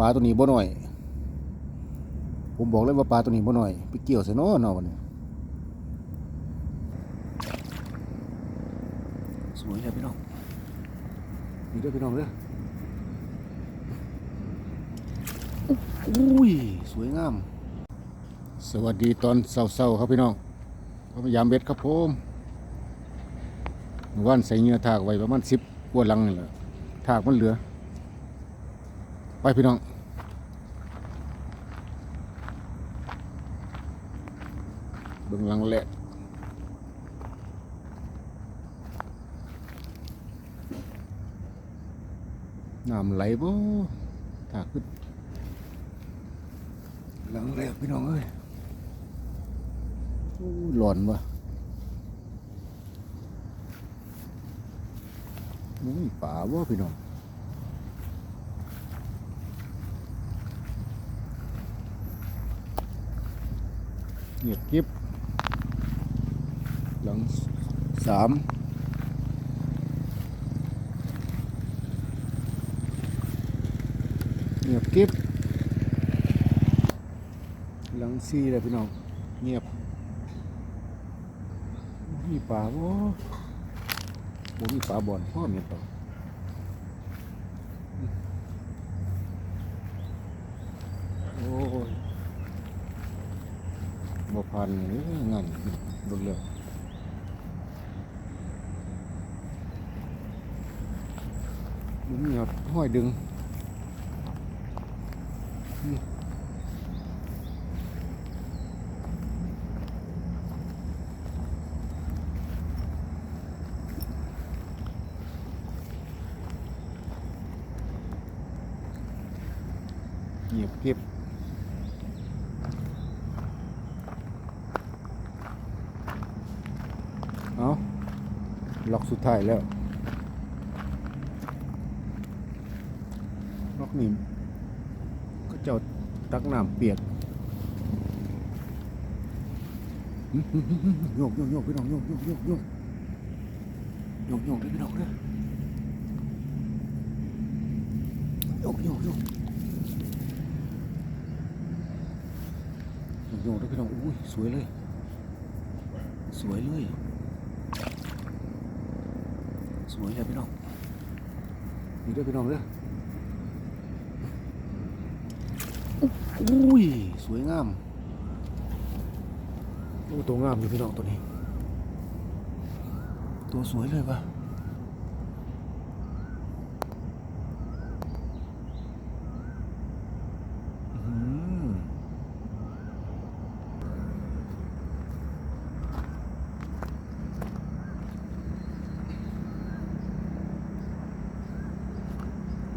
ปลาตัวนี้บ่น้อย ผมบอกเลยว่าปลาตัวนี้บ่น้อยไปเกี่ยวใส่น้อเนาะวันนี้สวยเลยพี่น้องนี่เด้อพี่น้องเด้ออุ้ยสวยงาม สวัสดีตอนเช้าๆครับพี่น้องพยายามเบ็ดครับผมว่านใส่เงือถากไว้ประมาณสิบกว่าลังนี่แหละถากมันเหลือ ไปพี่น้อง เบิ่งหลังแหละน้ำไหลบ่ถากขึ้นหลังแหลกพี่น้องเอ้ยโอ้ยหลอนวะโอ้ยป่าบ่พี่น้องเงียบกริบ หลังสามเงียบกิบหลังสี่เลยพี่น้องเงียบมีป่าบ่บ่มีป่าบอนพ่อเมียต่อโอ้ยบ่พันหรืองานรุนเร็วมั นมีหอดห้อยดึงนี่เงียบเก็บเอาล็อกสุดท้ายแล้ว ล็อก นี่ก็เจ้าตักน้ำเปียกหึหึหึหึโยกโยกโยกพี่น้องโยกโยกโยกโยกโยกโยกเด้อพี่น้องเด้อโยกโยกโยกโยกโยกเด้อพี่น้องอุ้ยสวยเลย สวยเลย สวยเลยพี่น้องนี่เด้อพี่น้องเด้อ อุ้ย สวยงามโอ้ตัวงามอยู่พี่น้องตัวนี้ ตัวสวยเลยปะอื้อหือ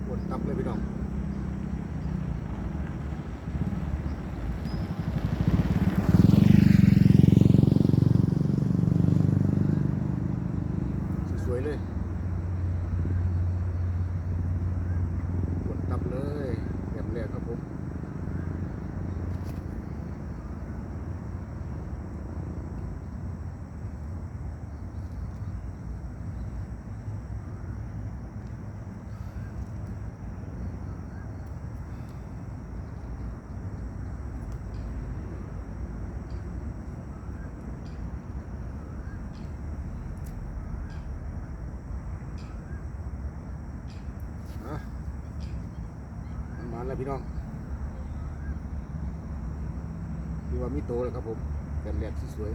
วนตับเลยพี่น้อง สวยๆเลยกดตับเลยแบบแรกครับผม อะมันมาแล้ว พี่น้องพี่ว่ามีโตแล้วครับผมแบบแรกสวย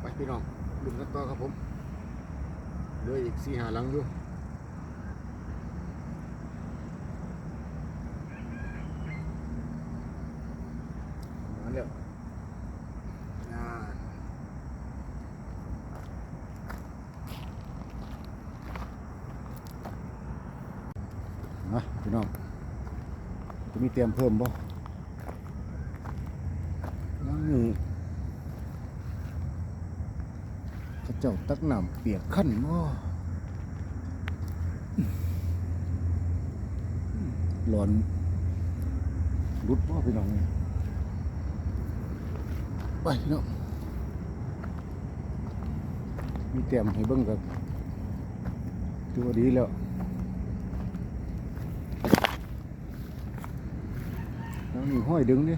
ไปพี่น้องลุ้นกันต่อครับผมเหลืออีกสี่หาหลังอยู่มาแล้วอ่า มาพี่น้องจะมีเตรียมเพิ่มบ่ยังนี่ข้าเจ้าตักน้ำเปียกขั้นบ่ร้อนรุดบ่พี่น้องไปพี่น้องมีแต้มให้เบิ่งกับถือว่าดีแล้ว แล้วนี่ห้อยดึงดิ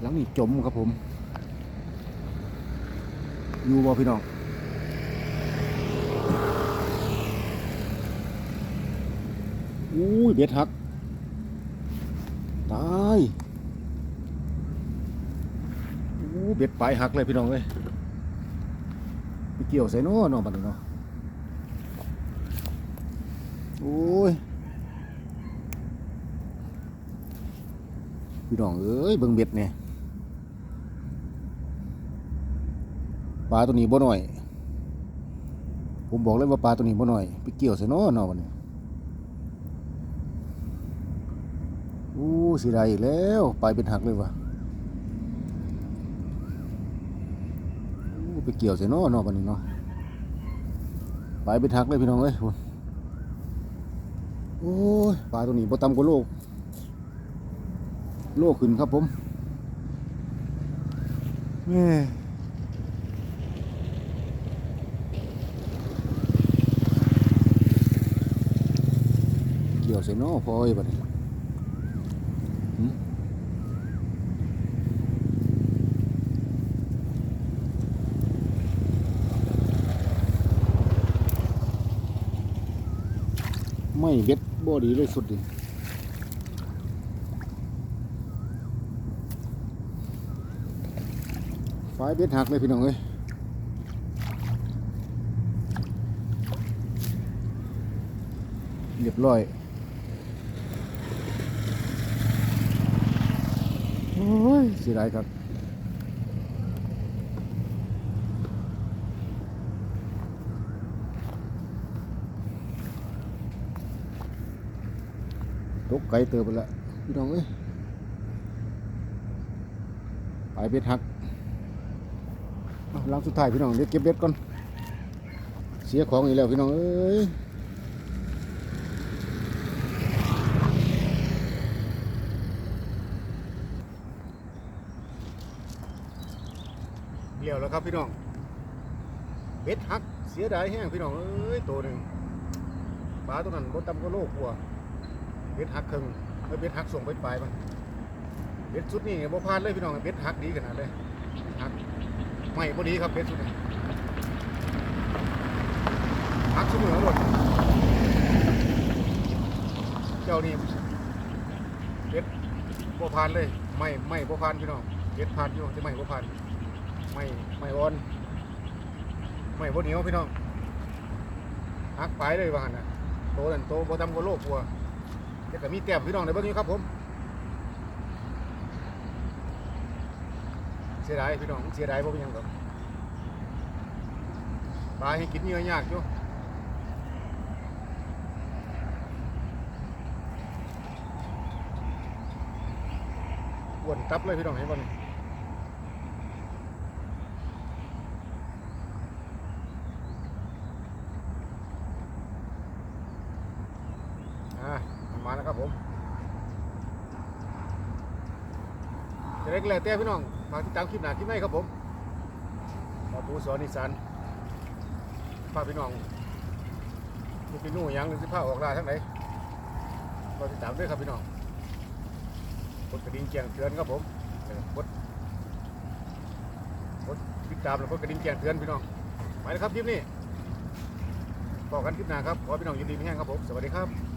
หลังนี่จมครับผม อยู่บ่พี่น้องอุ้ยเบ็ดหัก ตายอู้เบ็ดปลายหักเลยพี่น้องเอ้ยไปเกี่ยวใส่น้อน้องบัดนี้เนาะ โอ้ยพี่น้องเอ้ยเบิ่งเบ็ดเนี่ยปลาตัวนี้บ่น้อย ผมบอกเลยว่าปลาตัวนี้บ่น้อย ไปเกี่ยวใส่น้อน้องบัดนี้อู้สียดายอีกแล้วไปเป็นหักเลยวะอู้ไปเกี่ยวใส่นอเนอปันนี้เนาะไปเป็นหักเลยพี่น้องเอ้ย โอ้ยปลาตัวนี้บ่ต่ำกว่าโลกโลขึ้นครับผมแม่เกี่ยวเส่นอพอไอ้บัดนี้ ไม่เบ็ดบ่ดีเลยสุดดิไฟเบ็ดหักเลยพี่น้องเอ้ยเรียบร้อยโอ้ยเสียดายครับ ตกไกลเติบไปละพี่น้องเอ้ยไปเบ็ดหักเอาหลังสุดท้ายพี่น้องเดี๋ยวเก็บเบ็ดก่อน เสียของอีกแล้วพี่น้องเอ้ยเลี้ยวแล้วครับพี่น้อง เบ็ดหักเสียดายแห้งพี่น้องเอ้ยตัวหนึ่งปลาตัวนั้นบดตำก็โลกกลัว เบ็ดหักครึ่งแล้วเบ็ดหักส่งไปปลายมันเบ็ดสุดนี่บ่พลาดเลยพี่น้องเบ็ดหักดีขนาดเลยหักไม่พอดีครับเบ็ดสุดนี่หักเสมอหมดเจ้านี่เบ็ดบ่พลาดเลยไม่ไม่บ่พลาดพี่น้องเบ็ดพลาดอยู่ที่ไม่บ่พลาดไม่ไม่อ่อนไม่บ่เหนียวพี่น้องหักไปเลยว่าหันนะโตนั่นโตบ่ทำก็โลกกลัว จะก็มีแต้มพี่น้องในเบื้องนี้ครับผมเสียดายพี่น้องเสียดายเพราะยังครับปลาให้กินเนื้อยากจ้ะวนตับเลยพี่น้องเห็นบ่นี่อ่ามาแล้วครับ ผมจะได้กแล้วแต่พี่น้องฝากติดตามคลิปหน้าคลิปในครับผมหมอปูสอนอีสานฝาพี่น้องมีพี่นู่ยังหรือสิผ้าออกลาทั้งไหนรอติดตามด้วยครับพี่น้องกดกระดิ่งแจ้งเตือนครับผมกดกดติดตามแล้วกดกระดิ่งแจ้งเตือนพี่น้องไปเลยครับคลิปนี้บอกกันคลิปหน้าครับขอพี่น้องยินดีมีแห้งครับผม สวัสดีครับ